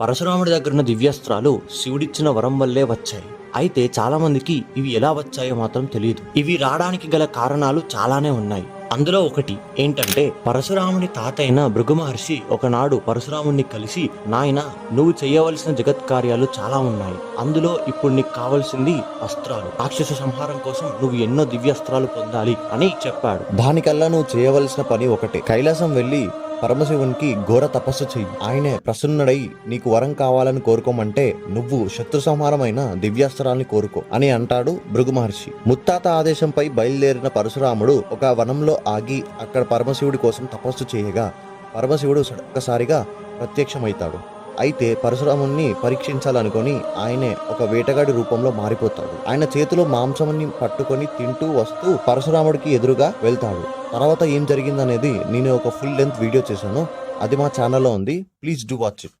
పరశురాముడి దగ్గరున్న దివ్యాస్త్రాలు శివుడిచ్చిన వరం వల్లే వచ్చాయి. అయితే చాలా మందికి ఇవి ఎలా వచ్చాయో మాత్రం తెలియదు. ఇవి రావడానికి గల కారణాలు చాలానే ఉన్నాయి. అందులో ఒకటి ఏంటంటే పరశురాముని తాతైన భృగు మహర్షి ఒకనాడు పరశురాముణ్ణి కలిసి నాయన నువ్వు చేయవలసిన జగత్ కార్యాలు చాలా ఉన్నాయి. అందులో ఇప్పుడు నీకు కావలసింది అస్త్రాలు. రాక్షస సంహారం కోసం నువ్వు ఎన్నో దివ్యాస్త్రాలు పొందాలి అని చెప్పాడు. దానికల్లా నువ్వు చేయవలసిన పని ఒకటే. కైలాసం వెళ్ళి పరమశివునికి ఘోర తపస్సు చెయ్యి. ఆయనే ప్రసన్నుడై నీకు వరం కావాలని కోరుకోమంటే నువ్వు శత్రు సంహారమైన దివ్యాస్త్రాల్ని కోరుకో అని అంటాడు భృగు మహర్షి. ముత్తాత ఆదేశంపై బయలుదేరిన పరశురాముడు ఒక వనంలో ఆగి అక్కడ పరమశివుడి కోసం తపస్సు చేయగా పరమశివుడు ఒక్కసారిగా ప్రత్యక్షమవుతాడు. అయితే పరశురాముణ్ణి పరీక్షించాలనుకొని ఆయనే ఒక వేటగాడి రూపంలో మారిపోతాడు. ఆయన చేతిలో మాంసముని పట్టుకొని తింటూ వస్తూ పరశురాముడికి ఎదురుగా వెళ్తాడు. తర్వాత ఏం జరిగిందనేది నేను ఒక ఫుల్ లెంత్ వీడియో చేశాను. అది మా ఛానల్లో ఉంది. Please do watch it